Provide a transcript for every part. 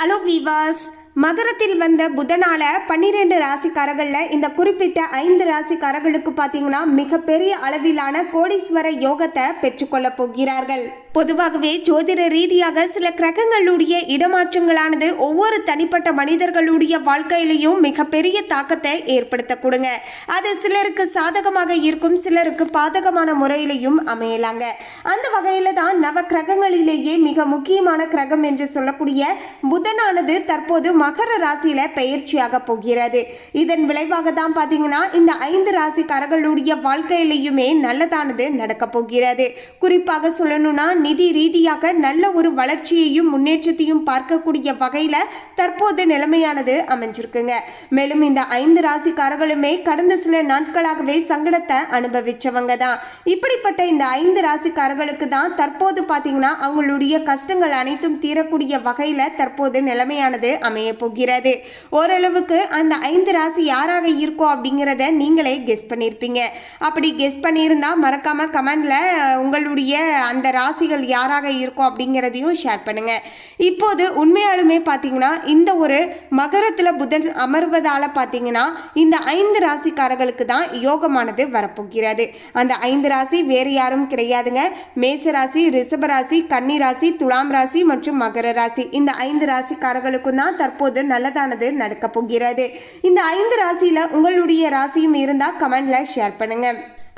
Hello viewers, மகரத்தில் வந்த புதனால பன்னிரெண்டு ராசிக்காரர்களில் இந்த குறிப்பிட்ட ஐந்து ராசிக்காரர்களுக்கு பார்த்தீங்கன்னா மிகப்பெரிய அளவிலான கோடீஸ்வர யோகத்தை பெற்றுக்கொள்ள போகிறார்கள். பொதுவாகவே ஜோதிட ரீதியாக சில கிரகங்களுடைய இடமாற்றங்களானது ஒவ்வொரு தனிப்பட்ட மனிதர்களுடைய வாழ்க்கையிலையும் மிகப்பெரிய தாக்கத்தை ஏற்படுத்தக்கூடுங்க அது சிலருக்கு சாதகமாக இருக்கும் சிலருக்கு பாதகமான முறையிலையும் அமையலாங்க. அந்த வகையில் தான் நவ கிரகங்களிலேயே மிக முக்கியமான கிரகம் என்று சொல்லக்கூடிய புதனானது தற்போது மகர ராசியில பெயர்ச்சியாக போகிறது. இதன் விளைவாக தான் பார்த்தீங்கன்னா இந்த ஐந்து ராசிக்காரர்களுடைய வாழ்க்கையிலையுமே நல்லதானது நடக்க போகிறது. குறிப்பாக சொல்லணும்னா நிதி ரீதியாக நல்ல ஒரு வளர்ச்சியையும் முன்னேற்றத்தையும் பார்க்கக்கூடிய வகையில தற்போது நிலைமையானது அமைஞ்சிருக்குங்க. மேலும் இந்த ஐந்து ராசிக்காரர்களுமே கடந்த சில நாட்களாகவே சங்கடத்தை அனுபவிச்சவங்க தான். இப்படிப்பட்ட இந்த ஐந்து ராசிக்காரர்களுக்கு தான் தற்போது பார்த்தீங்கன்னா அவங்களுடைய கஷ்டங்கள் அனைத்தும் தீரக்கூடிய வகையில் தற்போது நிலைமையானது அமைய போகிறது. ஓரளவுக்கு அந்த ஐந்து ராசி யாராக இருக்கோ அப்படிங்கிறத நீங்களே கெஸ் பண்ணியிருப்பீங்க அப்படி கெஸ் பண்ணியிருந்தால் மறக்காம கமெண்ட்ல உங்களுடைய அந்த ராசிகள் யாராக இருக்கோ அப்படிங்கிறதையும் ஷேர் பண்ணுங்க. இப்போது உண்மையாலுமே பார்த்தீங்கன்னா இந்த ஒரு மகரத்தில் புதன் அமர்வதால் பார்த்தீங்கன்னா இந்த ஐந்து ராசிக்காரர்களுக்கு தான் யோகமானது வரப்போகிறது. அந்த ஐந்து ராசி வேறு யாரும் கிடையாதுங்க. மேச ராசி ரிஷப ராசி கன்னி ராசி துலாம் ராசி மற்றும் மகர ராசி. இந்த ஐந்து ராசிக்காரர்களுக்கும் தான் தற்போது நல்லதானது நடக்க போகிறது. இந்த ஐந்து ராசியில் உங்களுடைய ராசியும் இருந்தால் கமெண்டில் ஷேர் பண்ணுங்கள்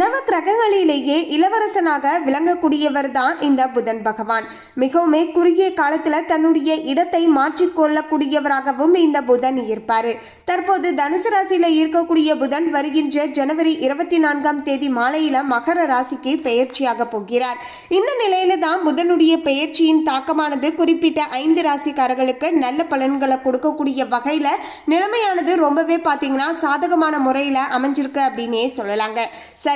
நவக்கிரகங்களிலேயே இளவரசனாக விளங்கக்கூடியவர் தான் இந்த புதன் பகவான். மிகவுமே குறுகிய காலத்தில் தன்னுடைய இடத்தை மாற்றிக்கொள்ளக்கூடியவராகவும் இந்த புதன் இருப்பார். தற்போது தனுசு ராசியில் இருக்கக்கூடிய புதன் வருகின்ற ஜனவரி இருபத்தி நான்காம் தேதி மாலையில் மகர ராசிக்கு பெயர்ச்சியாக போகிறார். இந்த நிலையில தான் புதனுடைய பெயர்ச்சியின் தாக்கமானது குறிப்பிட்ட ஐந்து ராசிக்காரர்களுக்கு நல்ல பலன்களை கொடுக்கக்கூடிய வகையில் நிலைமையானது ரொம்பவே பார்த்தீங்கன்னா சாதகமான முறையில் அமைஞ்சிருக்கு அப்படின்னே சொல்லலாங்க.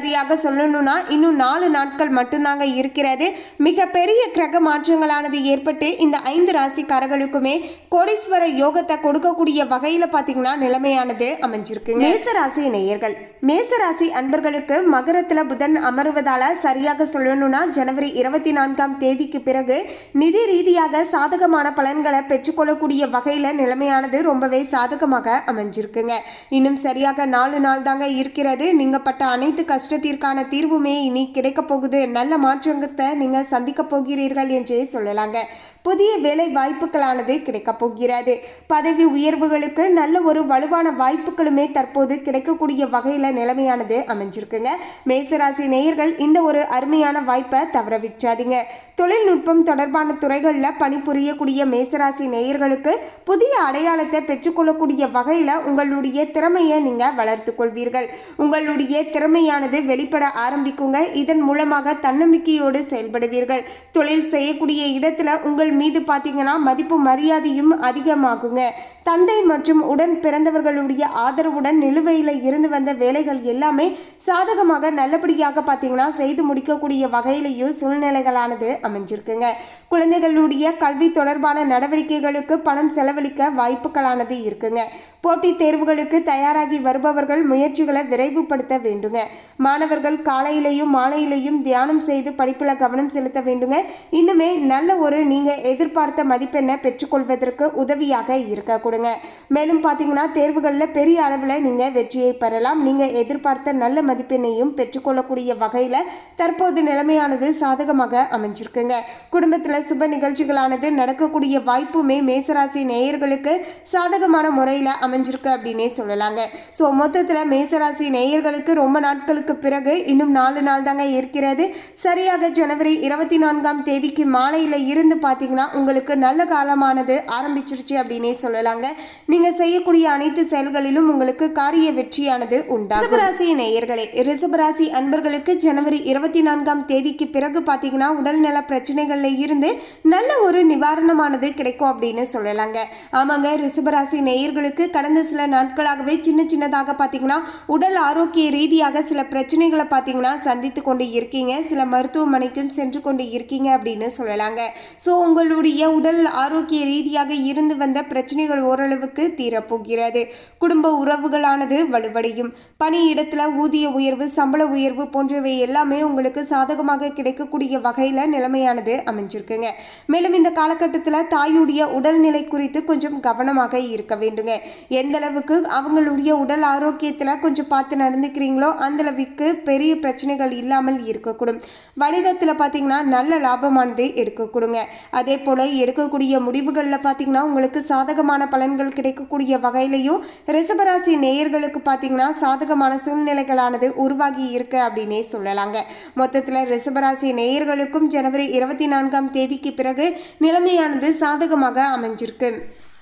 சரியாக சொல்லணும்னா இன்னும் நாலு நாட்கள் மட்டும்தாங்க இருக்கிறது. மிகப்பெரிய பெரிய கிரக மாற்றங்களானது ஏற்பட்டு இந்த ஐந்து ராசிக்காரர்களுக்குமே கோடீஸ்வர யோகத்தை கொடுக்கக்கூடிய வகையில் பார்த்தீங்கன்னா நிலைமையானது அமைஞ்சிருக்கு மேசராசி நேயர்கள். மேசராசி அன்பர்களுக்கு மகரத்தில் புதன் அமருவதால் சரியாக சொல்லணும்னா ஜனவரி இருபத்தி நான்காம் தேதிக்கு பிறகு நிதி ரீதியாக சாதகமான பலன்களை பெற்றுக்கொள்ளக்கூடிய வகையில் நிலைமையானது ரொம்பவே சாதகமாக அமைஞ்சிருக்குங்க. இன்னும் சரியாக நாலு நாள் தாங்க இருக்கிறது. நீங்கள் பட்ட அனைத்து கஷ்டத்திற்கான தீர்வுமே இனி கிடைக்கப் போகுது. நல்ல மாற்றத்தை நீங்கள் சந்திக்க போகிறீர்கள் என்றே சொல்லலாங்க. புதிய வேலை வாய்ப்புகளானது கிடைக்கப் போகிறது. பதவி உயர்வுகளுக்கு நல்ல ஒரு வலுவான வாய்ப்புகளுமே தற்போது கிடைக்கக்கூடிய வகையில் நிலைமையானது அமைஞ்சிருக்குங்க. மேசராசி நேயர்கள் இந்த ஒரு அருமையான வாய்ப்பை தவற விற்றாதீங்க தொழில்நுட்பம் தொடர்பான துறைகளில் பணிபுரியக்கூடிய மேசராசி நேயர்களுக்கு புதிய அடையாளத்தை பெற்றுக்கொள்ளக்கூடிய வகையில் உங்களுடைய திறமையை நீங்கள் வளர்த்து கொள்வீர்கள் உங்களுடைய திறமையானது வெளிப்பட ஆரம்பிக்குங்க. இதன் மூலமாக தன்னம்பிக்கையோடு செயல்படுவீர்கள். தொழில் செய்யக்கூடிய இடத்துல உங்கள் மீது பார்த்தீங்கன்னா மதிப்பு மரியாதையும் அதிகமாகுங்க. தந்தை மற்றும் உடன் பிறந்தவர்களுடைய ஆதரவுடன் நிலுவையில் இருந்து வந்த வேலைகள் எல்லாமே சாதகமாக நல்லபடியாக பார்த்தீங்கன்னா செய்து முடிக்கக்கூடிய வகையிலையும் சூழ்நிலைகளானது அமைஞ்சிருக்குங்க. குழந்தைகளுடைய கல்வி தொடர்பான நடவடிக்கைகளுக்கு பணம் செலவழிக்க வாய்ப்புகளானது இருக்குங்க. போட்டித் தேர்வுகளுக்கு தயாராகி வருபவர்கள் முயற்சிகளை விரைவுபடுத்த வேண்டுங்க. மாணவர்கள் காலையிலையும் மாலையிலையும் தியானம் செய்து படிப்பில் கவனம் செலுத்த வேண்டுங்க. இன்னுமே நல்ல ஒரு நீங்கள் எதிர்பார்த்த மதிப்பெண்ணை பெற்றுக்கொள்வதற்கு உதவியாக இருக்க கொடுங்க. மேலும் பார்த்தீங்கன்னா தேர்வுகளில் பெரிய அளவில் நீங்கள் வெற்றியை பெறலாம். நீங்கள் எதிர்பார்த்த நல்ல மதிப்பெண்ணையும் பெற்றுக்கொள்ளக்கூடிய வகையில் தற்போது நிலைமையானது சாதகமாக அமைஞ்சிருக்குங்க. குடும்பத்தில் சுப நிகழ்ச்சிகளானது நடக்கக்கூடிய வாய்ப்புமே மேசராசி நேயர்களுக்கு சாதகமான முறையில் அமைஞ்சிருக்கு அப்படின்னே சொல்லலாங்க. ஸோ மொத்தத்தில் மேசராசி நேயர்களுக்கு ரொம்ப நாட்களுக்கு பிறகு இன்னும் நாலு நாள் தாங்க இருக்கிறது. சரியாக ஜனவரி இருபத்தி நான்காம் தேதிக்கு மாலையில் இருந்து பார்த்தீங்கன்னா உங்களுக்கு நல்ல காலமானது ஆரம்பிச்சிருச்சு அப்படின்னே சொல்லலாங்க. நீங்கள் செய்யக்கூடிய அனைத்து செயல்களிலும் உங்களுக்கு காரிய வெற்றியானது உண்டாகும். ரிசபராசி நேயர்களே ரிசபராசி அன்பர்களுக்கு ஜனவரி இருபத்தி நான்காம் தேதிக்கு பிறகு பார்த்தீங்கன்னா உடல்நல பிரச்சனைகளில் இருந்து நல்ல ஒரு நிவாரணமானது கிடைக்கும் அப்படின்னு சொல்லலாங்க. ஆமாங்க ரிசபராசி நேயர்களுக்கு கடந்த சில நாட்களாகவே சின்ன சின்னதாக பார்த்தீங்கன்னா உடல் ஆரோக்கிய ரீதியாக சில பிரச்சனைகளை பார்த்தீங்கன்னா சந்தித்து கொண்டு இருக்கீங்க. சில மருத்துவமனைக்கும் சென்று கொண்டு இருக்கீங்க அப்படின்னு சொல்லலாங்க. ஸோ உங்களுடைய உடல் ஆரோக்கிய ரீதியாக இருந்து வந்த பிரச்சனைகள் ஓரளவுக்கு தீரப்போகிறது. குடும்ப உறவுகளானது வலுவடையும். பணியிடத்தில் ஊதிய உயர்வு சம்பள உயர்வு போன்றவை எல்லாமே உங்களுக்கு சாதகமாக கிடைக்கக்கூடிய வகையில் நிலைமையானது அமைஞ்சிருக்குங்க. மேலும் இந்த காலகட்டத்தில் தாயுடைய உடல்நிலை குறித்து கொஞ்சம் கவனமாக இருக்க வேண்டுங்க. எந்த அளவுக்கு அவங்களுடைய உடல் ஆரோக்கியத்தில் கொஞ்சம் பார்த்து நடந்துக்கிறீங்களோ அந்தளவுக்கு பெரிய பிரச்சனைகள் இல்லாமல் இருக்கக்கூடும். வணிகத்தில் பார்த்தீங்கன்னா நல்ல லாபமானது எடுக்கக்கூடுங்க. அதே போல் எடுக்கக்கூடிய முடிவுகளில் பார்த்தீங்கன்னா உங்களுக்கு சாதகமான பலன்கள் கிடைக்கக்கூடிய வகையிலையும் ரிசபராசி நேயர்களுக்கு பார்த்தீங்கன்னா சாதகமான சூழ்நிலைகளானது உருவாகி இருக்கு அப்படின்னே சொல்லலாங்க. மொத்தத்தில் ரிசபராசி நேயர்களுக்கும் ஜனவரி இருபத்தி நான்காம் தேதிக்கு பிறகு நிலைமையானது சாதகமாக அமைஞ்சிருக்கு.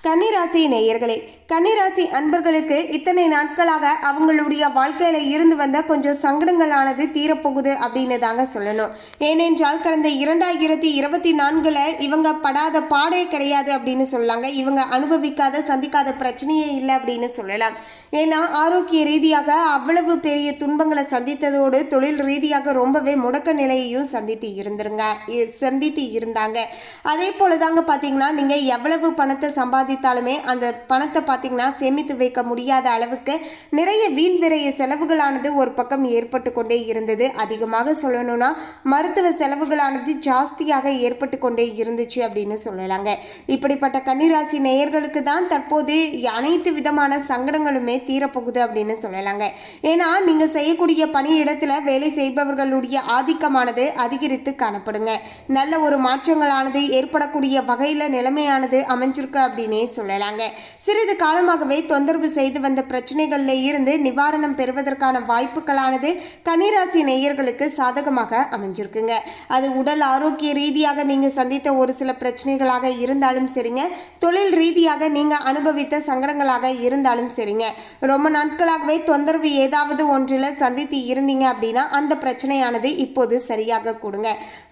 கன்னிராசி நேயர்களே கன்னிராசி அன்பர்களுக்கு இத்தனை நாட்களாக அவங்களுடைய வாழ்க்கையில இருந்து வந்த கொஞ்சம் சங்கடங்களானது தீரப்போகுது அப்படின்னு தாங்க சொல்லணும். ஏனென்றால் கடந்த இரண்டாயிரத்தி இருபத்தி நான்குல இவங்க படாத பாடே கிடையாது அப்படின்னு சொல்லலாங்க. இவங்க அனுபவிக்காத சந்திக்காத பிரச்சனையே இல்லை அப்படின்னு சொல்லலாம். ஏன்னா ஆரோக்கிய ரீதியாக அவ்வளவு பெரிய துன்பங்களை சந்தித்ததோடு தொழில் ரீதியாக ரொம்பவே முடக்க நிலையையும் சந்தித்து இருந்துருங்க இ- சந்தித்து இருந்தாங்க. அதே போல தாங்க பார்த்தீங்கன்னா நீங்கள் எவ்வளவு பணத்தை சம்பாதித்தாலுமே அந்த பணத்தை பார்த்தீங்கன்னா சேமித்து வைக்க முடியாத அளவுக்கு நிறைய வீண் விரைய செலவுகளானது ஒரு பக்கம் ஏற்பட்டு கொண்டே இருந்தது. அதிகமாக சொல்லணும்னா மருத்துவ செலவுகளானது ஜாஸ்தியாக ஏற்பட்டு கொண்டே இருந்துச்சு அப்படின்னு சொல்லலாங்க. இப்படிப்பட்ட கன்னிராசி நேயர்களுக்கு தான் தற்போது அனைத்து விதமான சங்கடங்களுமே தீரப்போகுது அப்படின்னு சொல்லலாங்க. ஏன்னா நீங்கள் செய்யக்கூடிய பணியிடத்தில் வேலை செய்பவர்களுடைய ஆதிக்கமானது அதிகரித்து காணப்படுங்க. நல்ல ஒரு மாற்றங்களானது ஏற்படக்கூடிய வகையில் நிலைமையானது அமைஞ்சிருக்கு அப்படின்னே சொல்லலாங்க. சிறிது காலமாகவே தொந்தரவு செய்து வந்த பிரச்சனைகளில் இருந்து நிவாரணம் பெறுவதற்கான வாய்ப்புகளானது கன்னிராசி நேயர்களுக்கு சாதகமாக அமைஞ்சிருக்குங்க. அது உடல் ஆரோக்கிய ரீதியாக நீங்கள் சந்தித்த ஒரு சில பிரச்சனைகளாக இருந்தாலும் சரிங்க. தொழில் ரீதியாக நீங்கள் அனுபவித்த சங்கடங்களாக இருந்தாலும் சரிங்க. ரொம்ப நாட்களாகவே தொந்தரவு ஏதாவது ஒன்றில் சந்தித்து இருந்தீங்க அப்படின்னா அந்த பிரச்சனையானது இப்போது சரியாக கொடுங்க.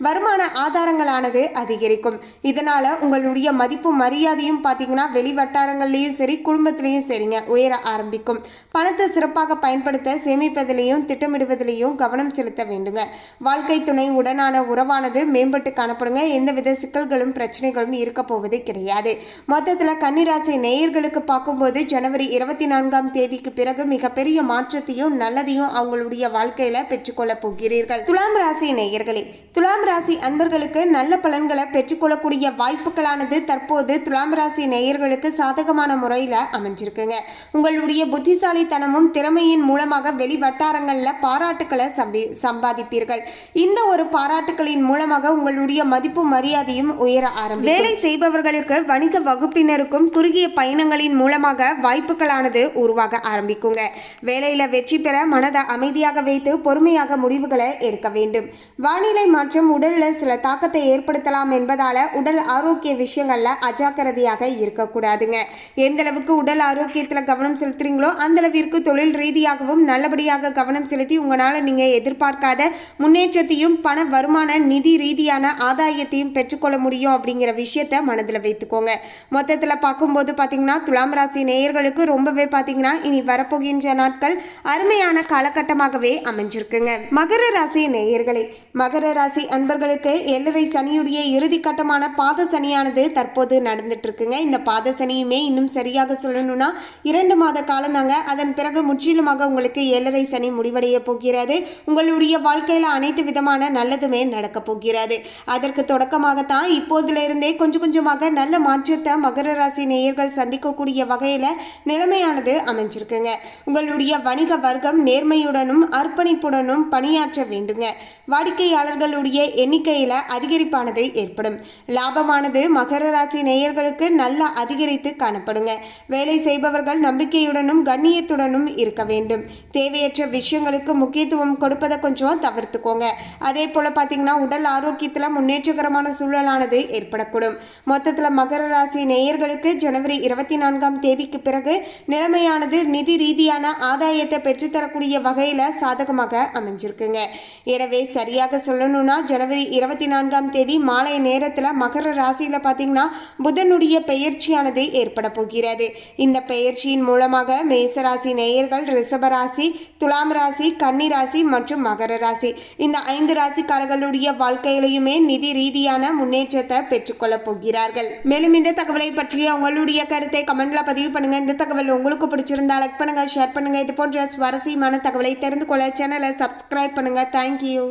வருமான ஆதாரங்களானது அதிகரிக்கும். இதனால உங்களுடைய மதிப்பு மரியாதையும் பார்த்தீங்கன்னா வெளி வட்டாரங்கள்லேயும் சரி குடும்பத்திலையும் சரிங்க உயர ஆரம்பிக்கும். பணத்தை சிறப்பாக பயன்படுத்த சேமிப்பதிலையும் திட்டமிடுவதிலையும் கவனம் செலுத்த வேண்டுங்க. வாழ்க்கை துணை உடனான உறவானது மேம்பட்டு காணப்படுங்க. எந்தவித சிக்கல்களும் பிரச்சனைகளும் இருக்க போவது கிடையாது. மொத்தத்தில் கன்னிராசி நேயர்களுக்கு பார்க்கும்போது ஜனவரி இருபத்தி நான்காம் தேதிக்கு பிறகு மிகப்பெரிய மாற்றத்தையும் நல்லதையும் அவங்களுடைய வாழ்க்கையில பெற்றுக்கொள்ள போகிறீர்கள். துலாம் ராசி நேயர்களே துலாம் ராசி அன்பர்களுக்கு நல்ல பலன்களை பெற்றுக்கொள்ளக்கூடிய வாய்ப்புகளானது தற்போது துலாம் ராசி நேயர்களுக்கு சாதகமான முறையில் அமைஞ்சிருக்குங்க. உங்களுடைய புத்திசாலித்தனமும் திறமையின் மூலமாக வெளி வட்டாரங்களில் பாராட்டுக்களை சம்பி சம்பாதிப்பீர்கள். இந்த ஒரு பாராட்டுகளின் மூலமாக உங்களுடைய மதிப்பு மரியாதையும் உயர ஆரம்பிக்கும். வேலை செய்பவர்களுக்கு வணிக வகுப்பினருக்கும் குறுகிய பயணங்களின் மூலமாக வாய்ப்புகளானது உருவாக ஆரம்பிக்குங்க. வேலையில் வெற்றி பெற மனதை அமைதியாக வைத்து பொறுமையாக முடிவுகளை எடுக்க வேண்டும். வானிலை மாற்றம் உடலில் சில தாக்கத்தை ஏற்படுத்தலாம் என்பதால் உடல் ஆரோக்கிய விஷயங்களில் அஜாக்கிரதையாக இருக்கும் இருக்கக்கூடாதுங்க. எந்த அளவுக்கு உடல் ஆரோக்கியத்தில் கவனம் செலுத்துறீங்களோ அந்த அளவிற்கு தொழில் ரீதியாகவும் நல்லபடியாக கவனம் செலுத்தி உங்களால் நீங்க எதிர்பார்க்காத முன்னேற்றத்தையும் பண வருமான நிதி ரீதியான ஆதாயத்தையும் பெற்றுக்கொள்ள முடியும் அப்படிங்கிற விஷயத்த மனதில் வைத்துக்கோங்க. மொத்தத்தில் பார்க்கும்போது பார்த்தீங்கன்னா துலாம் ராசி நேயர்களுக்கு ரொம்பவே பார்த்தீங்கன்னா இனி வரப்போகின்ற நாட்கள் அருமையான காலகட்டமாகவே அமைஞ்சிருக்குங்க. மகர ராசி நேயர்களே மகர ராசி அன்பர்களுக்கு எல்லரை சனியுடைய இறுதி கட்டமான பாத சனியானது தற்போது நடந்துட்டு இருக்குங்க. இந்த பாதசனையுமே இன்னும் சரியாக சொல்லணும்னா இரண்டு மாத காலம் தாங்க. அதன் பிறகு முற்றிலுமாக உங்களுக்கு ஏழரை சனி முடிவடைய போகிறது. உங்களுடைய வாழ்க்கையில் அனைத்து விதமான நல்லதுமே நடக்க போகிறது. அதற்கு தொடக்கமாகத்தான் இப்போதிலிருந்தே கொஞ்சம் கொஞ்சமாக நல்ல மாற்றத்தை மகர ராசி நேயர்கள் சந்திக்கக்கூடிய வகையில் நிலைமையானது அமைஞ்சிருக்குங்க. உங்களுடைய வணிக வர்க்கம் நேர்மையுடனும் அர்ப்பணிப்புடனும் பணியாற்ற வேண்டுங்க. வாடிக்கையாளர்களுடைய எண்ணிக்கையில் அதிகரிப்பானது ஏற்படும். லாபமானது மகர ராசி நேயர்களுக்கு நல்ல அதிகரித்து காணப்படுங்க. வேலை செய்பவர்கள் நம்பிக்கையுடனும் கண்ணியத்துடனும் இருக்க வேண்டும். தேவையற்ற விஷயங்களுக்கு முக்கியத்துவம் கொடுப்பதை கொஞ்சம் தவிர்த்துக்கோங்க. அதே போல் பார்த்தீங்கன்னா உடல் ஆரோக்கியத்தில் முன்னேற்றகரமான சூழலானது ஏற்படக்கூடும். மொத்தத்தில் மகர ராசி நேயர்களுக்கு ஜனவரி இருபத்தி நான்காம் தேதிக்கு பிறகு நிலைமையானது நிதி ரீதியான ஆதாயத்தை பெற்றுத்தரக்கூடிய வகையில் சாதகமாக அமைஞ்சிருக்குங்க. எனவே சரியாக சொல்லணும்னா ஜனவரி இருபத்தி நான்காம் தேதி மாலை நேரத்தில் மகர ராசியில் பார்த்தீங்கன்னா புதனுடைய பெயர்ச்சி பெயர்ச்சியானது ஏற்பட போகிறது. இந்த பெயர்ச்சியின் மூலமாக மேசராசி நேயர்கள் ரிஷபராசி துலாம் ராசி கன்னி ராசி மற்றும் மகர ராசி. இந்த ஐந்து ராசிக்காரர்களுடைய வாழ்க்கையிலையுமே நிதி ரீதியான முன்னேற்றத்தை பெற்றுக்கொள்ளப் போகிறார்கள். மேலும் இந்த தகவலை பற்றிய உங்களுடைய கருத்தை கமெண்ட்ல பதிவு பண்ணுங்க. இந்த தகவல் உங்களுக்கு பிடிச்சிருந்தா லைக் பண்ணுங்க ஷேர் பண்ணுங்க. இது போன்ற சுவாரஸ்யமான தகவலை தெரிந்து கொள்ள சேனலை சப்ஸ்கிரைப் பண்ணுங்க. தேங்க்யூ